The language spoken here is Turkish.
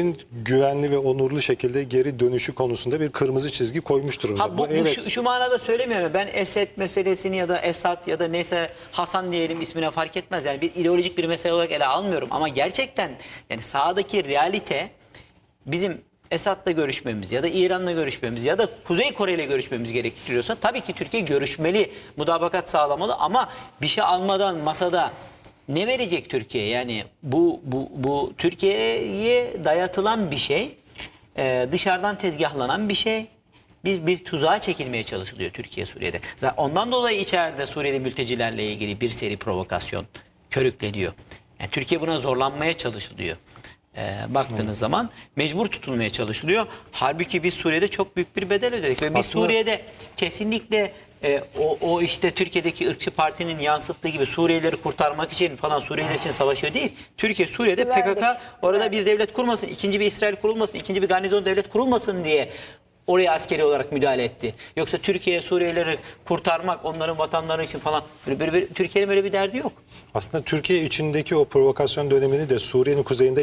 Suriye'nin güvenli ve onurlu şekilde geri dönüşü konusunda bir kırmızı çizgi koymuş durumda. Ha, bu, bu evet. şu, şu manada söylemiyorum. Ben Esed meselesini ya da Esad ya da neyse Hasan diyelim ismine fark etmez. Yani bir ideolojik bir mesele olarak ele almıyorum. Ama gerçekten yani sahadaki realite bizim Esad'la görüşmemiz ya da İran'la görüşmemiz ya da Kuzey Kore ile görüşmemiz gerektiriyorsa tabii ki Türkiye görüşmeli, mudabakat sağlamalı ama bir şey almadan masada ne verecek Türkiye? Yani bu bu bu Türkiye'ye dayatılan bir şey, e, dışarıdan tezgahlanan bir şey. Bir, bir tuzağa çekilmeye çalışılıyor Türkiye Suriye'de. Ondan dolayı içeride Suriyeli mültecilerle ilgili bir seri provokasyon körükleniyor. Yani Türkiye buna zorlanmaya çalışılıyor. Ee, baktığınız zaman mecbur tutulmaya çalışılıyor. Halbuki biz Suriye'de çok büyük bir bedel ödedik ve biz Aslında- Suriye'de kesinlikle e, o, o işte Türkiye'deki ırkçı partinin yansıttığı gibi Suriyelileri kurtarmak için falan Suriyeliler için savaşıyor değil. Türkiye Suriye'de Güvenlik. PKK orada bir devlet kurmasın, ikinci bir İsrail kurulmasın, ikinci bir garnizon devlet kurulmasın diye oraya askeri olarak müdahale etti. Yoksa Türkiye Suriyelileri kurtarmak, onların vatanları için falan böyle, böyle, böyle- Türkiye'nin böyle bir derdi yok. Aslında Türkiye içindeki o provokasyon dönemini de Suriye'nin kuzeyinde